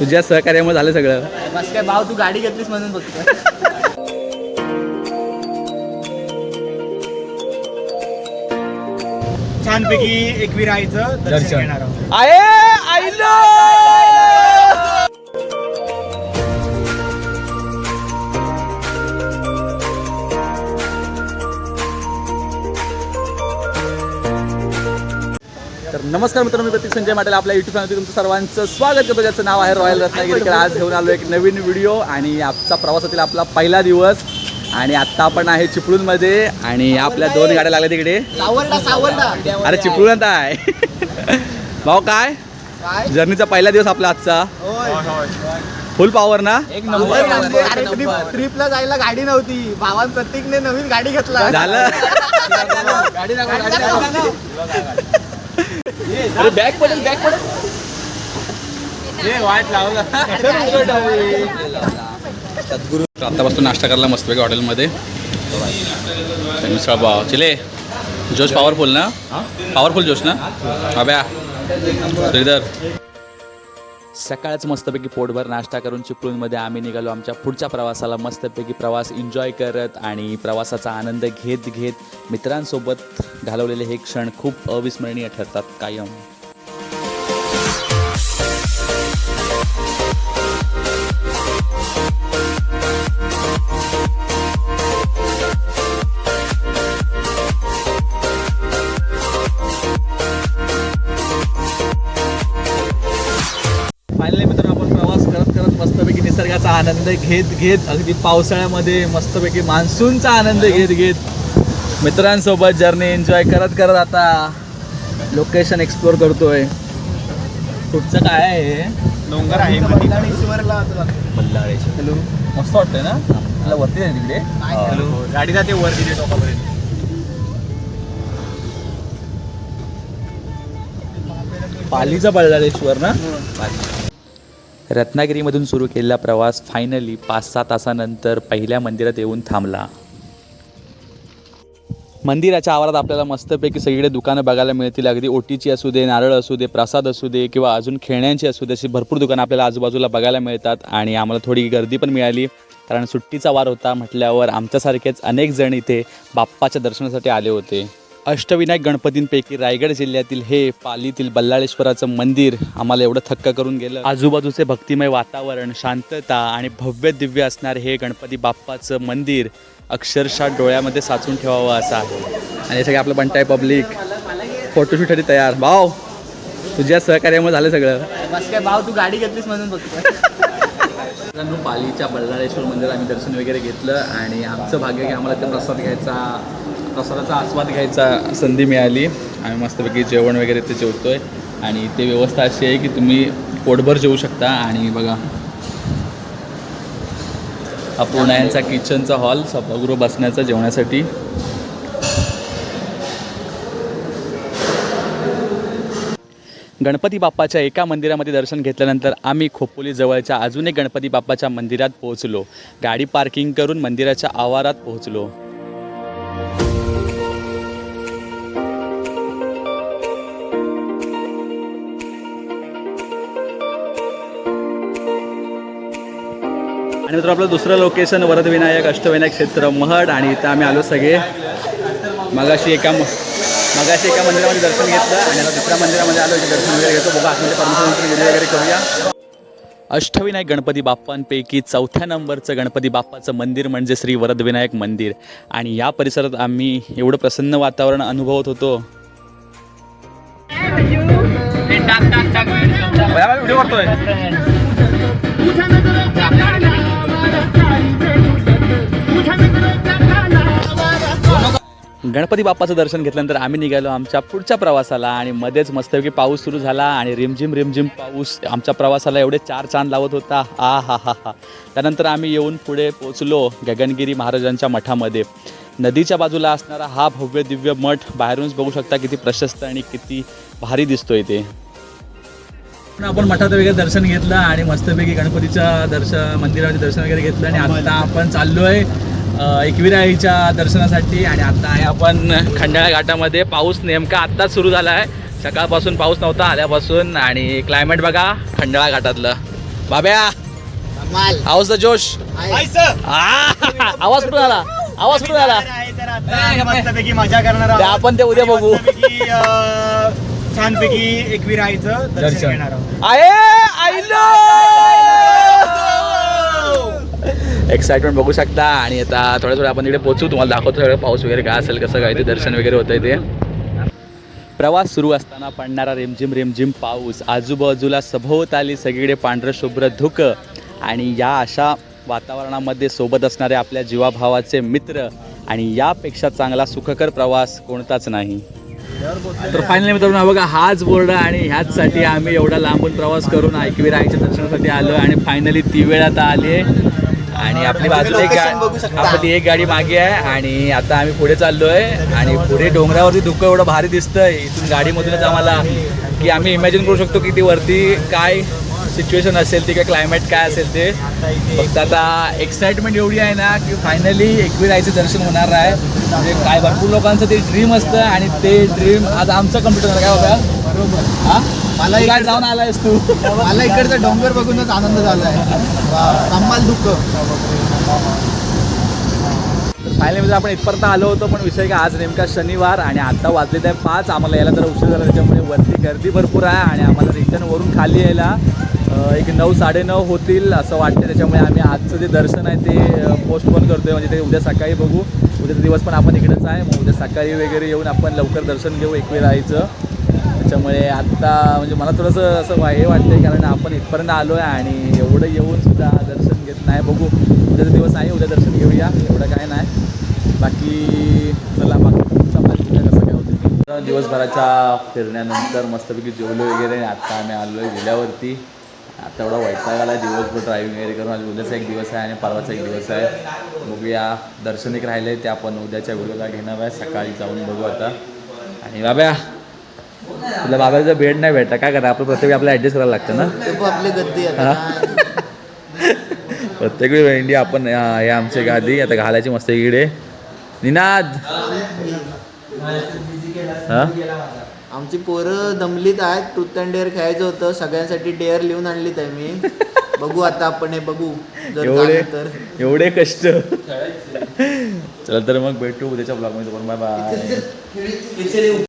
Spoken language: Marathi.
तुझ्या सहकार्यामुळे झालं सगळं. बस काय भाव तू गाडी घेतलीस म्हणून बघतो. छानपैकी एकविरायचं दर्शन दर्शन. घेणार आहोत. आहे आईलो! नमस्कार मित्रांनो मी प्रतीक संजय माटेल. आपल्या युट्यूब चॅनलमध्ये तुमचं सर्वांचं स्वागत करतो. ज्याचं नाव आहे रॉयल रत्नागिरीकर आज घेऊन आलो एक नवीन व्हिडिओ आणि आजचा प्रवासातील आपला पहिला दिवस. आणि आत्ता आपण आहे चिपळूणमध्ये आणि आपल्या दोन गाड्या लागल्या तिकडे. अरे चिपळूण आहे. भाऊ काय? जर्नीचा पहिला दिवस आपला आजचा. फुल पॉवर ना? एक नंबर ट्रिपला जायला गाडी नव्हती. भावान प्रतीकने नवीन गाडी घेतला. झालं. अरे बॅग पडेल बॅग पडेल. वाट आत्तापासून नाश्ता करायला मस्त वेगळ्या हॉटेलमध्ये. मिसळ पाव. चिले जोश पॉवरफुल ना? पॉवरफुल जोश ना? अभ्या श्रीधर. सकाळच मस्तपैकी पोटभर नाश्ता करून चिपळूणमध्ये आम्ही निघालो. आमच्या पुढच्या प्रवासाला मस्तपैकी प्रवास एन्जॉय करत आणि प्रवासाचा आनंद घेत घेत मित्रांसोबत घालवलेले हे क्षण खूप अविस्मरणीय ठरतात कायम. फायनली मित्रांनो आपण प्रवास करत करत मस्तपैकी निसर्गाचा आनंद घेत घेत अगदी पावसाळ्यामध्ये मस्तपैकी मान्सूनचा आनंद घेत घेत मित्रांसोबत जर्नी एन्जॉय करत करत आता लोकेशन एक्सप्लोर करतोय. कुठचं काय आहे हे? डोंगर आहे ईश्वरला हॅलो. मस्त वाटतंय ना? मला वरती आहे तिकडे? हॅलो गाडी जाते वर तिथे टोकापर्यंत. पालीचा बळलाळेश्वर ना? रत्नागिरीमधून सुरू केलेला प्रवास फायनली पाच सहा तासानंतर पहिल्या मंदिरात येऊन थांबला. मंदिराच्या आवारात आपल्याला मस्तपैकी सगळीकडे दुकानं बघायला मिळतील. अगदी ओटीची असू दे नारळ असू दे प्रसाद असू दे किंवा अजून खेळण्यांची असू दे अशी भरपूर दुकानं आपल्याला आजूबाजूला बघायला मिळतात आणि आम्हाला थोडी गर्दी पण मिळाली. कारण सुट्टीचा वार होता म्हटल्यावर आमच्यासारखेच अनेक जण इथे बाप्पाच्या दर्शनासाठी आले होते. अष्टविनायक गणपतींपैकी रायगड जिल्ह्यातील हे पालीतील बल्लाळेश्वराचं मंदिर आम्हाला एवढं थक्क करून गेलं. आजूबाजूचे भक्तिमय वातावरण शांतता आणि भव्य दिव्य असणारे हे गणपती बाप्पाचं मंदिर अक्षरशः डोळ्यामध्ये साचून ठेवावं असं आहे. आणि सगळे आपलं बंटाय पब्लिक. फोटोशूटसाठी तयार. भाव तुझ्या सहकार्यामुळे झालं सगळं. बस काय भाव तू गाडी घेतलीस म्हणून बघतो. मित्रांनो पालीच्या बल्लाळेश्वर मंदिरात आम्ही दर्शन वगैरे घेतलं आणि आमचं भाग्य की आम्हाला ते प्रसाद घ्यायचा प्रसादाचा आस्वाद घ्यायचा संधी मिळाली. आम्ही मस्तपैकी जेवण वगैरे ते जेवतो आहे आणि ते व्यवस्था अशी आहे की तुम्ही पोटभर जेवू शकता. आणि बघा हा पूर्ण यांचा किचनचा हॉल सभागृह बसण्याचा जेवणासाठी. गणपती बाप्पाच्या एका मंदिरामध्ये दर्शन घेतल्यानंतर आम्ही खोपोली जवळच्या अजून एक गणपती बाप्पाच्या मंदिरात पोहोचलो. गाडी पार्किंग करून मंदिराच्या आवारात पोहोचलो. आणि मित्र आपलं दुसरं लोकेशन वरदविनायक अष्टविनायक क्षेत्र महड आणि इथं आम्ही आलो सगळे. मगाशी एका मगाशी एका मंदिरामध्ये दर्शन घेतलं आणि आता दुसऱ्या मंदिरामध्ये आलो इथे दर्शन वगैरे घेतो. बघा आतमध्ये परमेश्वर व्हिडिओ वगैरे करूया. अष्टविनायक गणपती बाप्पांपैकी चौथ्या नंबरचं गणपती बाप्पाचं मंदिर म्हणजे श्री वरदविनायक मंदिर. आणि या परिसरात आम्ही एवढं प्रसन्न वातावरण अनुभवत होतो. व्हिडिओ करतोय गणपती बाप्पाचं दर्शन घेतल्यानंतर आम्ही निघालो आमच्या पुढच्या प्रवासाला आणि मध्येच मस्तपैकी पाऊस सुरू झाला आणि रिमझिम रिमझिम पाऊस आमच्या प्रवासाला एवढे चार चांद लावत होता. आ हा हा हा. त्यानंतर आम्ही येऊन पुढे पोचलो गगनगिरी महाराजांच्या मठामध्ये. नदीच्या बाजूला असणारा हा भव्य दिव्य मठ बाहेरूनच बघू शकता किती प्रशस्त आणि किती भारी दिसतोय ते. आपण मठात वगैरे दर्शन घेतलं आणि मस्तपैकी गणपतीच्या दर्शन मंदिराचे दर्शन वगैरे घेतलं आणि आता आपण चाललोय अ, एकविराईच्या दर्शनासाठी आणि आता आहे आपण खंडाळा घाटामध्ये. पाऊस नेमका आत्ताच सुरू झाला आहे सकाळपासून पाऊस नव्हता आल्यापासून आणि क्लायमेट बघा खंडाळा घाटातलं. बाब्या हाऊस द जोश? आवाज कुठून आला? आवाज कुठून आला? आहे. आपण ते उद्या बघू. छानपैकी एकवीर आईचं दर्शन. घेणार आहोत. आहे आईलो! एक्साइटमेंट बघू शकता. आणि आता थोड्या थोड्या आपण इकडे पोहोचू तुम्हाला दाखवतो सगळं पाऊस वगैरे काय असेल कसं काय ते दर्शन वगैरे होतंय ते. प्रवास सुरू असताना पडणारा रिमझिम रिमझिम पाऊस. आजूबाजूला सभोवताली सगळीकडे पांढरं शुभ्र धुकं. आणि या अशा वातावरणामध्ये सोबत असणारे आपल्या जीवाभावाचे मित्र. आणि यापेक्षा चांगला सुखकर प्रवास कोणताच नाही. तर फायनली मित्रांनो बघा हाच बोर्ड आणि ह्याचसाठी आम्ही एवढा लांबून प्रवास करून ऐकवीर आईच्या दर्शनासाठी आलो आणि फायनली ती वेळ आता आली आहे. आणि आपली बाजूला एक. आपली एक गाडी मागे आहे आणि आता आम्ही पुढे चाललोय. आणि पुढे डोंगरावरती धुकं एवढं भारी दिसतंय. इथून गाडीमधूनच आम्हाला की आम्ही इमॅजिन करू शकतो की ती वरती काय सिच्युएशन असेल ती काय क्लायमेट काय असेल ते. फक्त आता एक्साइटमेंट एवढी आहे ना की फायनली एकवीर आईचं दर्शन होणार आहे. म्हणजे काय भरपूर लोकांचं ते ड्रीम असतं आणि ते ड्रीम आज आमचं कंप्लीट होणार. काय बाबा? बरोबर. हा? मला काय जाऊन आलायस तू. मला इकडचा डोंगर बघूनच आनंद झालाय कमाल दुःख. फायनली म्हणजे आपण इथपर्यंत आलो होतो पण विषय काय आज नेमका शनिवार आणि आता वाजलेत आहे पाच. आम्हाला यायला जरा उशीर झाला त्याच्यामुळे वरती गर्दी भरपूर आहे आणि आम्हाला रिटर्न वरून खाली यायला एक नऊ साडेनऊ होतील असं वाटतं त्याच्यामुळे आम्ही आजचं जे दर्शन आहे ते पोस्टपोन करतोय. म्हणजे ते उद्या सकाळी बघू. उद्याचा दिवस पण आपण इकडेच आहे. मग उद्या सकाळी वगैरे येऊन आपण लवकर दर्शन घेऊ एक वेळ राहायचं. त्याच्यामुळे आत्ता म्हणजे मला थोडंसं असं हे वाटतंय कारण आपण इथपर्यंत आलो आहे आणि एवढं येऊन सुद्धा दर्शन घेत नाही. बघू. उद्याचा दिवस आहे उद्या दर्शन घेऊया. एवढं काय नाही. बाकी चला बाकी तुमचा कसं काय होतं दिवसभराच्या फिरण्यानंतर मस्तपैकी जेवलो वगैरे आत्ता आम्ही आलो आहे गेल्यावरती. आता एवढा वैताग आला दिवसभर ड्रायव्हिंग वगैरे करून आज उद्याचा एक दिवस आहे आणि परवाचा एक दिवस आहे. बघूया दर्शन एक राहिलं ते आपण उद्याच्या व्हिडिओला घेणार आहे. सकाळी जाऊन बघू आता. आणि बाब्या तुला बाबाचा बेड नाही भेटला काय करा आपलं प्रत्येक आपल्याला ॲडजस्ट करायला लागतं ना? आपली गद्दी प्रत्येक वेळी भेंडी आपण हे आमची गादी. आता घालायची मस्त इकडे. निनाद. हा? आमची पोरं दमलीत आहेत. ट्रूथ अँड डेअर खेळायचं होतं. सगळ्यांसाठी डेअर लिहून आणलीत आहे मी. बघू आता आपण हे बघू. जर एवढे झालं तर. एवढे कष्ट. चला तर मग भेटू उद्याच्या ब्लॉगमध्ये पण बाय बाय